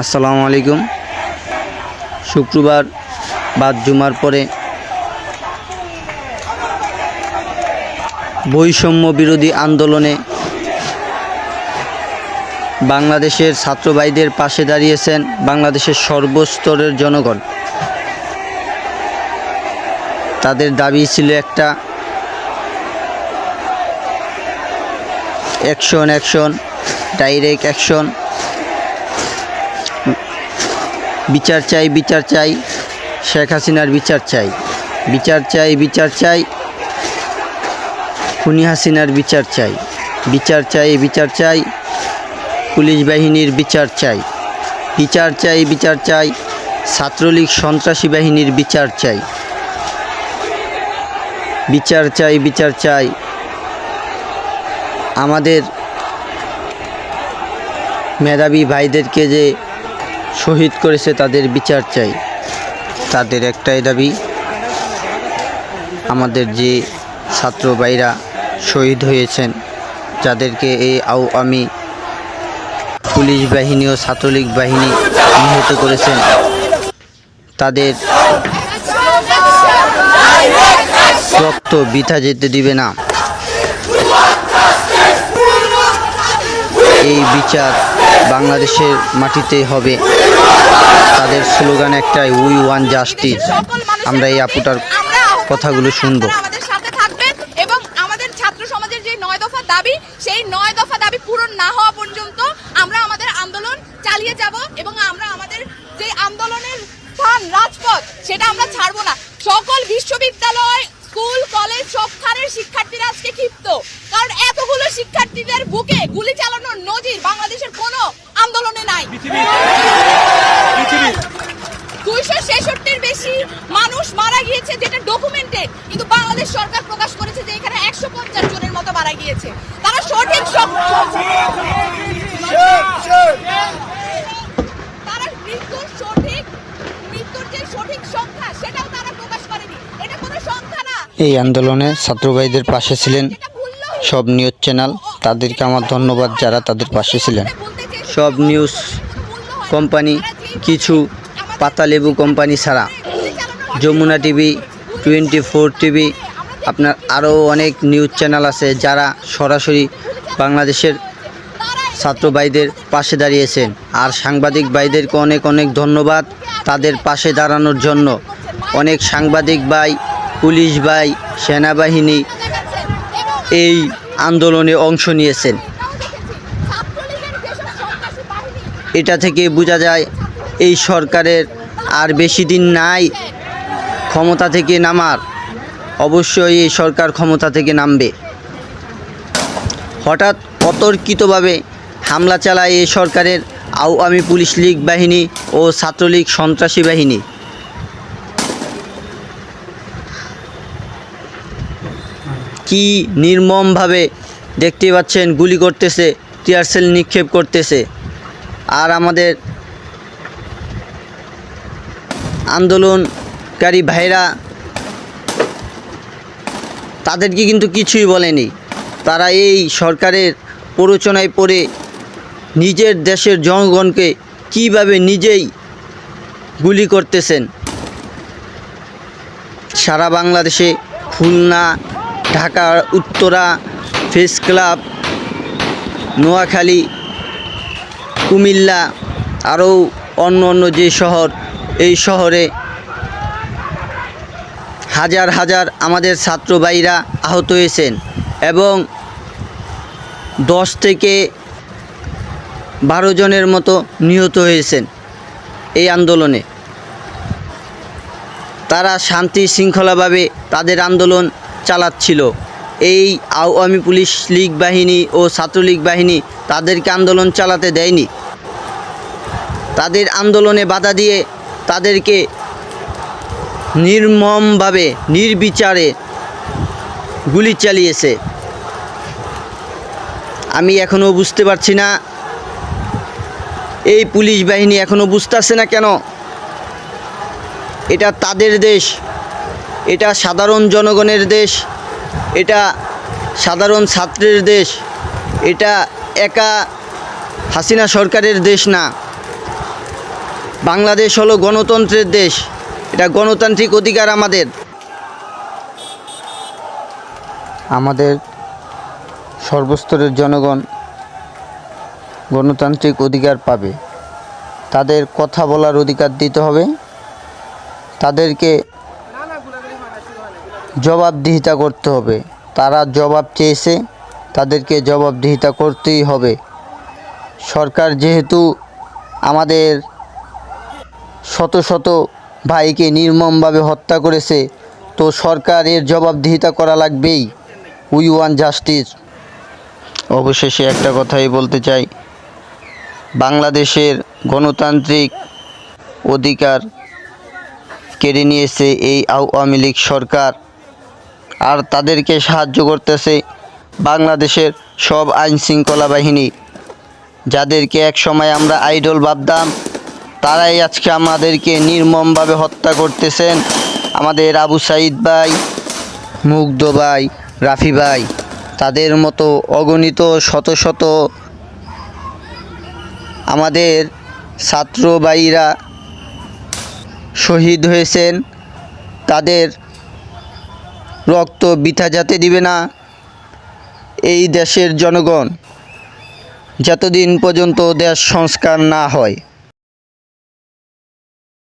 আসসালামু আলাইকুম। শুক্রবার বাদ জুমার পরে বৈষম্য বিরোধী আন্দোলনে বাংলাদেশের ছাত্র ভাইদের পাশে দাঁড়িয়েছেন বাংলাদেশের সর্বস্তরের জনগণ। তাদের দাবি ছিল একটা অ্যাকশন অ্যাকশন ডাইরেক্ট অ্যাকশন বিচার চাই বিচার চাই। শেখ হাসিনার বিচার চাই। বিচার চাই বিচার চাই। খুনি হাসিনার বিচার চাই। বিচার চাই বিচার চাই। পুলিশ বাহিনীর বিচার চাই। বিচার চাই বিচার চাই। ছাত্রলীগ সন্ত্রাসী বাহিনীর বিচার চাই। বিচার চাই বিচার চাই। আমাদের মেধাবী ভাইদেরকে যে শহীদ করেছে তাদের বিচার চাই। তাদের একটাই দাবি, আমাদের যে ছাত্র ভাইরা শহীদ হয়েছেন, যাদেরকে এই আওয়ামী পুলিশ বাহিনী ও ছাত্রলীগ বাহিনী নিহত করেছেন, তাদের রক্ত বৃথা যেতে দিবে না। এই বিচার বাংলাদেশের মাটিতে হবে। তাদের স্লোগান একটাই উই ওয়ান জাস্টিস আমরা এই আপুটার কথাগুলো শুনব। আমাদের সাথে থাকবেন এবং আমাদের ছাত্র সমাজের যে নয় দফা দাবি সেই নয় দফা দাবি পূরণ না হওয়া পর্যন্ত আমরা আমাদের আন্দোলন চালিয়ে যাব এবং আমরা আমাদের যে আন্দোলনের স্থান রাজপথ সেটা আমরা ছাড়বো না। সকল বিশ্ববিদ্যালয় স্কুল কলেজ সবখানের শিক্ষার্থীরা আজকে ক্ষিপ্ত। কারণ এতগুলো শিক্ষার্থীদের বুকে গুলি চালানোর নজির বাংলাদেশের কোনো আন্দোলনে নাই। দুইশো ছেষট্টির বেশি মানুষ মারা গিয়েছে যেটা ডকুমেন্টে কিন্তু বাংলাদেশ সরকার প্রকাশ করেছে যে এখানে একশো পঞ্চাশ জনের মতো মারা গিয়েছে। তারা সঠিক তারা মৃত্যুর সঠিক মৃত্যুর যে সঠিক সংখ্যা সেটাও তারা প্রকাশ করেনি। এটা কোনো সংখ্যা না। এই আন্দোলনে ছাত্র ভাইদের পাশে ছিলেন সব নিউজ চ্যানেল। তাদেরকে আমার ধন্যবাদ যারা তাদের পাশে ছিলেন। সব নিউজ কোম্পানি কিছু পাতালেবু কোম্পানি ছাড়া। Jamuna TV twenty four TV, আপনার আরও অনেক নিউজ চ্যানেল আছে যারা সরাসরি বাংলাদেশের ছাত্র ভাইদের পাশে দাঁড়িয়েছেন। আর সাংবাদিক ভাইদেরকে অনেক অনেক ধন্যবাদ তাদের পাশে দাঁড়ানোর জন্য। অনেক সাংবাদিক ভাই, পুলিশ ভাই, সেনাবাহিনী এই আন্দোলনে অংশ নিয়েছেন। এটা থেকে বোঝা যায় এই সরকারের আর বেশি দিন নাই, ক্ষমতা থেকে নামার। অবশ্যই এই সরকার ক্ষমতা থেকে নামবে। হঠাৎ অতর্কিতভাবে হামলা চালায় এই সরকারের আওয়ামী পুলিশ লীগ বাহিনী ও ছাত্রলীগ সন্ত্রাসী বাহিনী। কি নির্মমভাবে দেখতে পাচ্ছেন, গুলি করতেছে টিয়ারসেল নিক্ষেপ করতেছে। আর আমাদের আন্দোলনকারী ভাইরা তাদেরকে কিন্তু কিছুই বলেনি। তারা এই সরকারের প্ররোচনায় পড়ে নিজের দেশের জনগণকে কীভাবে নিজেই গুলি করতেছেন। সারা বাংলাদেশে খুলনা, ঢাকা, উত্তরা, ফেস ক্লাব, নোয়াখালী, কুমিল্লা, আরও অন্য অন্য যে শহর এই শহরে হাজার হাজার আমাদের ছাত্র ভাইরা আহত হয়েছেন এবং দশ থেকে বারো জনের মতো নিহত হয়েছেন এই আন্দোলনে। তারা শান্তি শৃঙ্খলাভাবে তাদের আন্দোলন চালাচ্ছিল। এই আওয়ামী পুলিশ লীগ বাহিনী ও ছাত্রলীগ বাহিনী তাদেরকে আন্দোলন চালাতে দেয়নি। তাদের আন্দোলনে বাধা দিয়ে তাদেরকে নির্মমভাবে, নির্বিচারে গুলি চালিয়েছে। আমি এখনও বুঝতে পারছি না, এই পুলিশ বাহিনী এখনও বুঝতেছে না কেন? এটা তাদের দেশ, এটা সাধারণ জনগণের দেশ, এটা সাধারণ ছাত্রের দেশ, এটা একা হাসিনা সরকারের দেশ না। বাংলাদেশ হলো গণতন্ত্রের দেশ। এটা গণতান্ত্রিক অধিকার আমাদের। আমাদের সর্বস্তরের জনগণ গণতান্ত্রিক অধিকার পাবে। তাদের কথা বলার অধিকার দিতে হবে। তাদেরকে জবাবদিহিতা করতে হবে। তারা জবাব চেয়েছে, তাদেরকে জবাবদিহিতা করতেই হবে। সরকার যেহেতু আমাদের শত শত ভাইকে নির্মমভাবে হত্যা করেছে। তো সরকারের জবাবদিহিতা করা লাগবেই, উই ওয়ান জাস্টিস। অবশেষে একটা কথাই বলতে চাই। বাংলাদেশের গণতান্ত্রিক অধিকার কেড়ে নিয়েছে এই আওয়ামী লীগ সরকার। আর তাদেরকে সাহায্য করতেছে বাংলাদেশের সব আইন শৃঙ্খলা বাহিনী, যাদেরকে এক সময় আমরা আইডল ভাবতাম তারাই আজকে আমাদেরকে নির্মমভাবে হত্যা করতেছেন। আমাদের আবু সাইদ ভাই, মুগ্ধ ভাই, রাফি ভাই, তাদের মতো অগণিত শত শত আমাদের ছাত্র ভাইরা শহীদ হয়েছেন। তাদের রক্ত বৃথা যাতে দিবে না এই দেশের জনগণ, যতদিন পর্যন্ত দেশ সংস্কার না হয়।